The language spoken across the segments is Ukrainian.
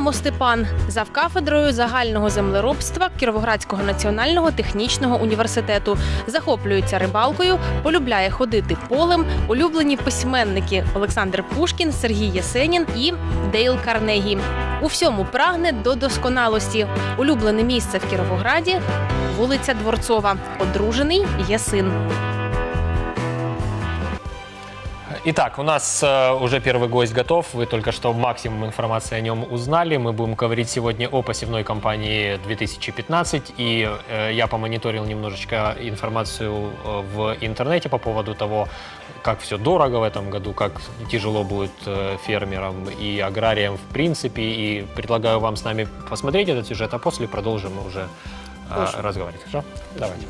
Мамо Степан завкафедрою загального землеробства Кіровоградського національного технічного університету захоплюється рибалкою, полюбляє ходити полем. Улюблені письменники Олександр Пушкін, Сергій Єсенін і Дейл Карнегі. У всьому прагне до досконалості. Улюблене місце в Кіровограді вулиця Дворцова. Одружений є син. Итак, у нас э, уже первый гость готов. Вы только что максимум информации о нем узнали. Мы будем говорить сегодня о посевной кампании 2015. И э, я помониторил немножечко информацию э, в интернете по поводу того, как все дорого в этом году, как тяжело будет э, фермерам и аграриям в принципе. И предлагаю вам с нами посмотреть этот сюжет, а после продолжим уже э, Хорошо. разговаривать. Хорошо? Давайте.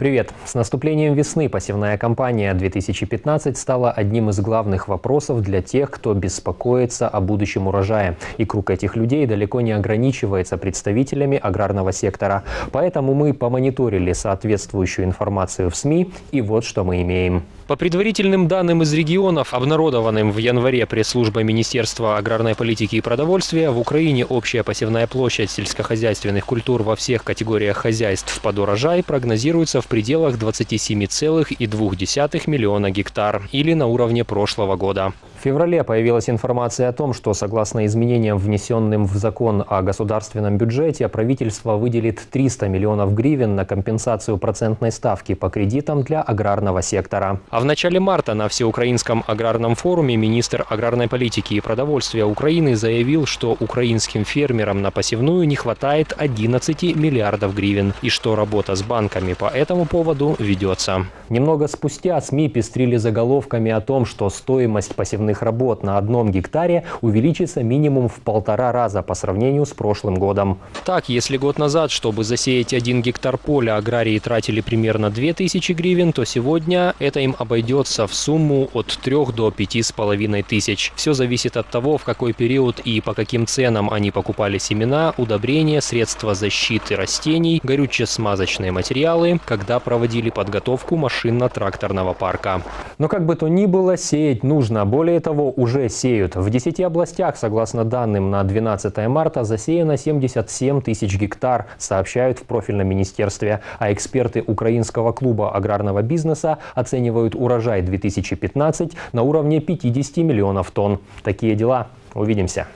Привет! С наступлением весны посевная кампания 2015 стала одним из главных вопросов для тех, кто беспокоится о будущем урожая. И круг этих людей далеко не ограничивается представителями аграрного сектора. Поэтому мы помониторили соответствующую информацию в СМИ, и вот что мы имеем. По предварительным данным из регионов, обнародованным в январе пресс-службой Министерства аграрной политики и продовольствия, в Украине общая посевная площадь сельскохозяйственных культур во всех категориях хозяйств под урожай прогнозируется в пределах 27,2 миллиона гектар или на уровне прошлого года. В феврале появилась информация о том, что согласно изменениям, внесенным в закон о государственном бюджете, правительство выделит 300 миллионов гривен на компенсацию процентной ставки по кредитам для аграрного сектора. А в начале марта на Всеукраинском аграрном форуме министр аграрной политики и продовольствия Украины заявил, что украинским фермерам на посевную не хватает 11 миллиардов гривен и что работа с банками по этому поводу ведется. Немного спустя СМИ пестрили заголовками о том, что стоимость посевных работ на одном гектаре увеличится минимум в полтора раза по сравнению с прошлым годом. Так, если год назад, чтобы засеять один гектар поля, аграрии тратили примерно 2000 гривен, то сегодня это им обойдется в сумму от 3 до 5,5 тысяч. Все зависит от того, в какой период и по каким ценам они покупали семена, удобрения, средства защиты растений, горюче-смазочные материалы, когда проводили подготовку машинно-тракторного парка. Но как бы то ни было, сеять нужно. Более того, уже сеют. В 10 областях, согласно данным на 12 марта, засеяно 77 тысяч гектар, сообщают в профильном министерстве. А эксперты Украинского клуба аграрного бизнеса оценивают урожай 2015 на уровне 50 миллионов тонн. Такие дела. Увидимся.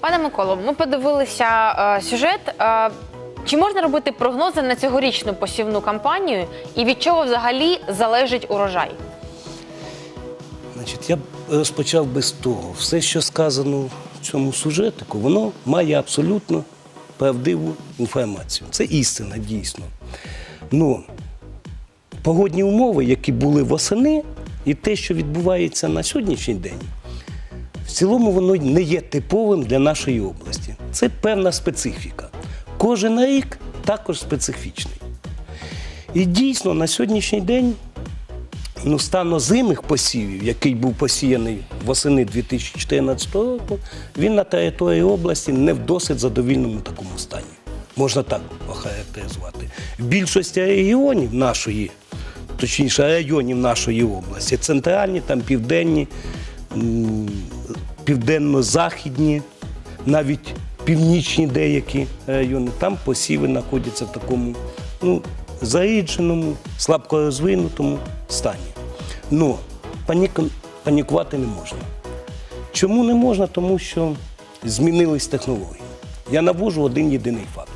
Пане Миколо, ми подивилися е, сюжет. Е, чи можна робити прогнози на цьогорічну посівну кампанію і від чого взагалі залежить урожай? Значить, я б розпочав би з того. Все, що сказано в цьому сюжетику, воно має абсолютно правдиву інформацію. Це істина, дійсно. Ну, погодні умови, які були восени, і те, що відбувається на сьогоднішній день, в цілому воно не є типовим для нашої області. Це певна специфіка. Кожен рік також специфічний. І дійсно на сьогоднішній день ну, стан озимих посівів, який був посіяний восени 2014 року, він на території області не в досить задовільному такому стані. Можна так охарактеризувати. В більшості регіонів нашої, точніше районів нашої області, центральні, там південні, південно-західні, навіть північні деякі райони, там посіви знаходяться в такому ну, зарідженому, слабко розвинутому стані. Ну, панік, панікувати не можна. Чому не можна? Тому що змінились технології. Я навожу один єдиний факт.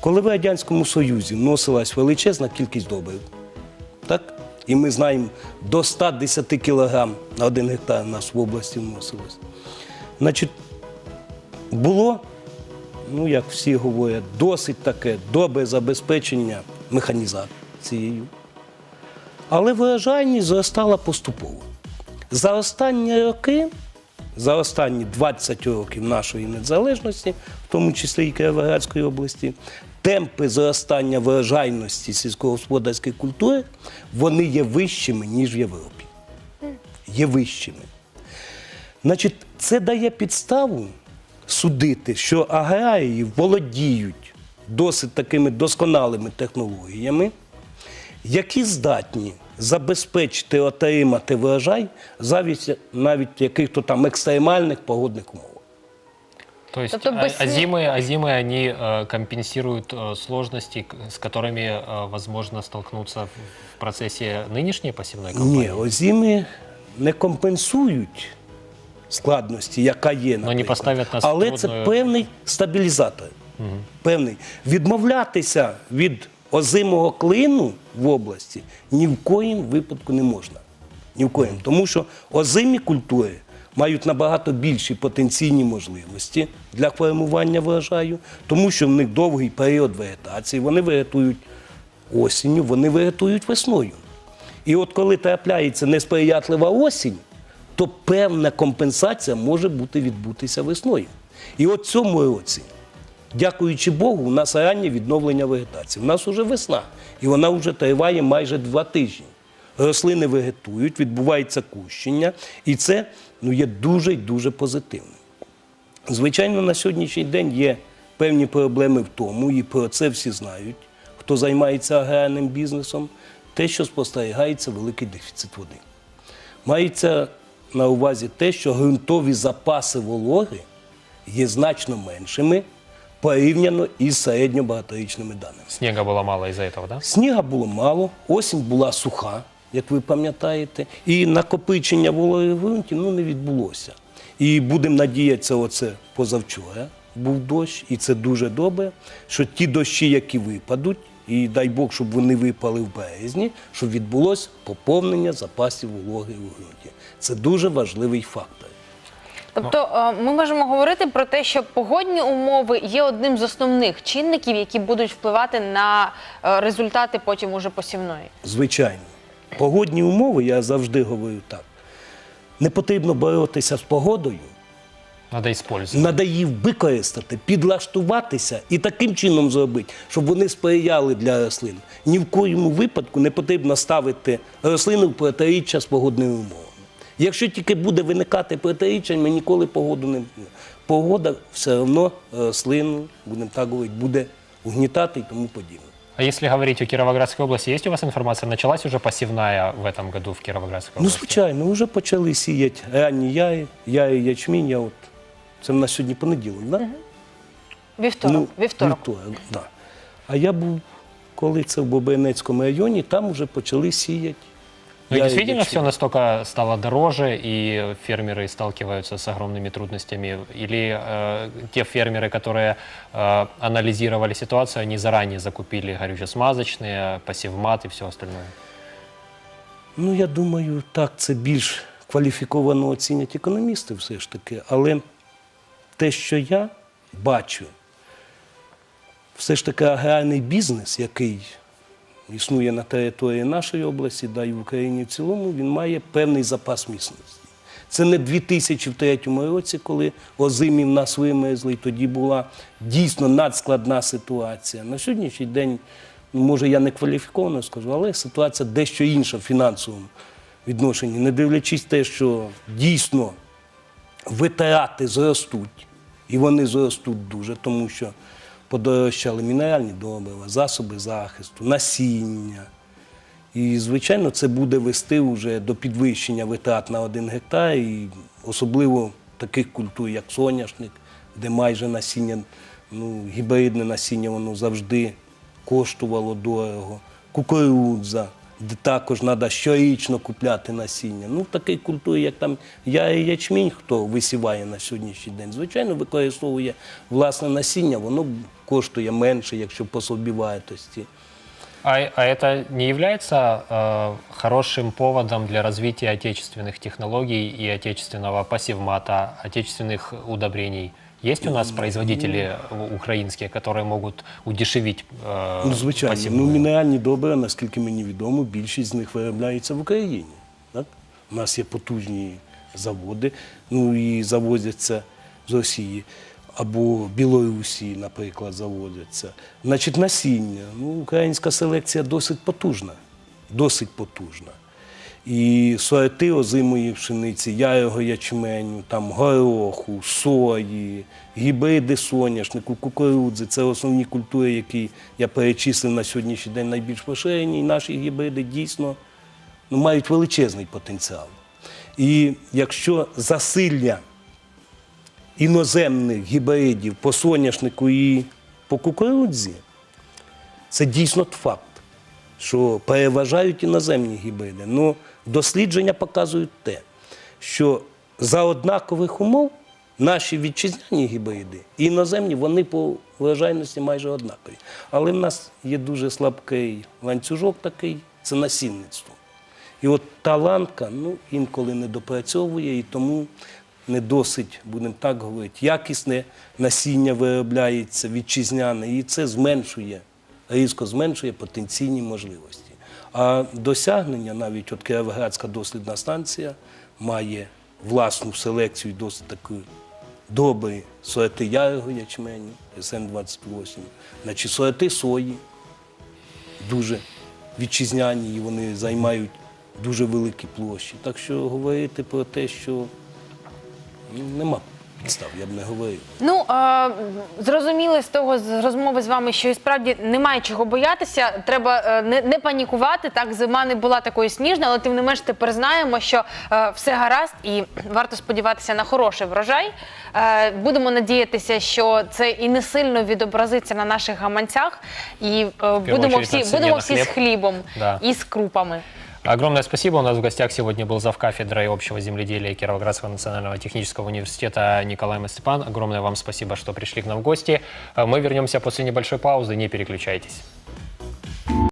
Коли в Радянському Союзі вносилась величезна кількість добрив, так? і ми знаємо, до 110 кілограм на один гектар у нас в області вносилось. Значить, було, ну як всі говорять, досить таке добре забезпечення механізацією. Але виражальність зростала поступово. За останні роки, за останні 20 років нашої незалежності, в тому числі і Кіровоградської області, темпи зростання виражальності сільськогосподарської культури вони є вищими, ніж в Європі. Є вищими. Значить, це дає підставу судити, що аграрії володіють досить такими досконалими технологіями, які здатні забезпечити отримати врожай завість навіть яких-то там екстремальних погодних умов. То есть Тобто а- без сні- озимые, озимые, они э, компенсируют э, сложности, к- с которыми, э, возможно, столкнуться в в процессе нынешней посевной кампании? Ні, озими не компенсують складності, яка є, наприклад. поставлять нас але це певний стабілізатор. Певний. Відмовлятися від озимого клину в області ні в коїм випадку не можна. Ні в коїм. Тому що озимі культури мають набагато більші потенційні можливості для формування врожаю, тому що в них довгий період вегетації, вони вегетують осінню, вони вегетують весною. І от коли трапляється несприятлива осінь, то певна компенсація може бути відбутися весною. І от цьому році, дякуючи Богу, у нас раннє відновлення вегетації. У нас вже весна, і вона вже триває майже два тижні. Рослини вегетують, відбувається кущення, і це ну, є дуже й дуже позитивним. Звичайно, на сьогоднішній день є певні проблеми в тому, і про це всі знають, хто займається аграрним бізнесом, те, що спостерігається великий дефіцит води. Мається на увазі те, що ґрунтові запаси вологи є значно меншими порівняно із середньобагаторічними даними. Снега было мало из-за этого, да? Сніга було мало, осінь була суха, як ви пам'ятаєте, і накопичення вологи в ґрунті ну, не відбулося. І будемо надіятися, оце позавчора був дощ, і це дуже добре, що ті дощі, які випадуть, і дай Бог, щоб вони випали в березні, щоб відбулося поповнення запасів вологи в ґрунті. Це дуже важливий фактор. Тобто е, ми можемо говорити про те, що погодні умови є одним з основних чинників, які будуть впливати на е, результати потім уже посівної. Звичайно. Погодні умови, я завжди говорю так. Не потрібно боротися з погодою, Надо использовать. Треба її використати, підлаштуватися і таким чином зробити, щоб вони сприяли для рослин. Ні в коєму випадку не потрібно ставити рослини в протиріччя з погодними умовами. Якщо тільки буде виникати протиріччя, ми ніколи погоду не погода все одно рослину, будемо так говорити, буде угнітати і тому подібне. А если говорить о Кировоградской области, есть у вас информация, началась уже посевная в этом году в Кировоградской Ну, области? звичайно, вже почали сіяти ранні яї, яї ячмінь. Я от, це в нас сьогодні понеділок, так? Да? Вівторок. вівторок. Ну, Вівторок, да. А я був, коли це в Бобринецькому районі, там вже почали сіяти. Ну и Я действительно ячмінь. все настолько стало дороже, и фермеры сталкиваются с огромными трудностями? Или э, те фермеры, которые э, анализировали ситуацию, они заранее закупили горюче-смазочные, посевмат и все остальное? Ну, я думаю, так, це більш кваліфіковано оцінять економісти все ж таки. Але те, що я бачу, все ж таки аграрний бізнес, який існує на території нашої області, да і в Україні в цілому, він має певний запас міцності. Це не 2003 році, коли озимі в нас вимерзли, і тоді була дійсно надскладна ситуація. На сьогоднішній день, ну, може, я не кваліфіковано скажу, але ситуація дещо інша в фінансовому відношенні, не дивлячись те, що дійсно витрати зростуть, і вони зростуть дуже, тому що подорожчали мінеральні добрива, засоби захисту, насіння. І, звичайно, це буде вести вже до підвищення витрат на один гектар, і особливо таких культур, як соняшник, де майже насіння, ну, гібридне насіння, воно завжди коштувало дорого. Кукурудза, де також треба щорічно купляти насіння. Ну, такий культур, як там я і ячмінь, хто висіває на сьогоднішній день, звичайно, використовує власне насіння, воно коштує менше, якщо по собівартості. А, а это не является э, хорошим поводом для развития отечественных технологий и отечественного посевмата, отечественных удобрений? Есть у нас производители у- украинские, которые могут удешевить э, Ну, звичайно, ну, мінеральні добрива, наскільки мені відомо, більшість з них виробляється в Україні. Так? У нас є потужні заводи, ну і завозяться з Росії. Або Білорусі, наприклад, заводяться. Значить, насіння. Ну, українська селекція досить потужна. Досить потужна. І сорти озимої пшениці, ярого ячменю, там гороху, сої, гібриди соняшнику, кукурудзи. Це основні культури, які я перечислив на сьогоднішній день найбільш поширені. І наші гібриди дійсно ну, мають величезний потенціал. І якщо засилля іноземних гібридів по соняшнику і по кукурудзі, це дійсно факт, що переважають іноземні гібриди. Ну, дослідження показують те, що за однакових умов наші вітчизняні гібриди і іноземні, вони по врожайності майже однакові. Але в нас є дуже слабкий ланцюжок такий, це насінництво. І от та ланка ну, інколи не допрацьовує, і тому не досить, будемо так говорити, якісне насіння виробляється вітчизняне, і це зменшує, різко зменшує потенційні можливості. А досягнення, навіть от Кіровоградська дослідна станція має власну селекцію досить таку добрі сорти ярого ячменю, СН-28, значить сорти сої, дуже вітчизняні, і вони займають дуже великі площі. Так що говорити про те, що нема підстав, я б не говорив. Ну е, зрозуміли з того з розмови з вами, що і справді немає чого боятися. Треба е, не, не панікувати. Так, зима не була такою сніжною, але тим не менш тепер знаємо, що е, все гаразд, і варто сподіватися на хороший врожай. Е, будемо надіятися, що це і не сильно відобразиться на наших гаманцях, і е, будемо очередь, всі на цене будемо на всі з хліб. хлібом Да. і з крупами. Огромное спасибо. У нас в гостях сегодня был завкафедрой общего земледелия Кировоградского национального технического университета Николай Мастепан. Огромное вам спасибо, что пришли к нам в гости. А Мы вернемся после небольшой паузы. Не переключайтесь.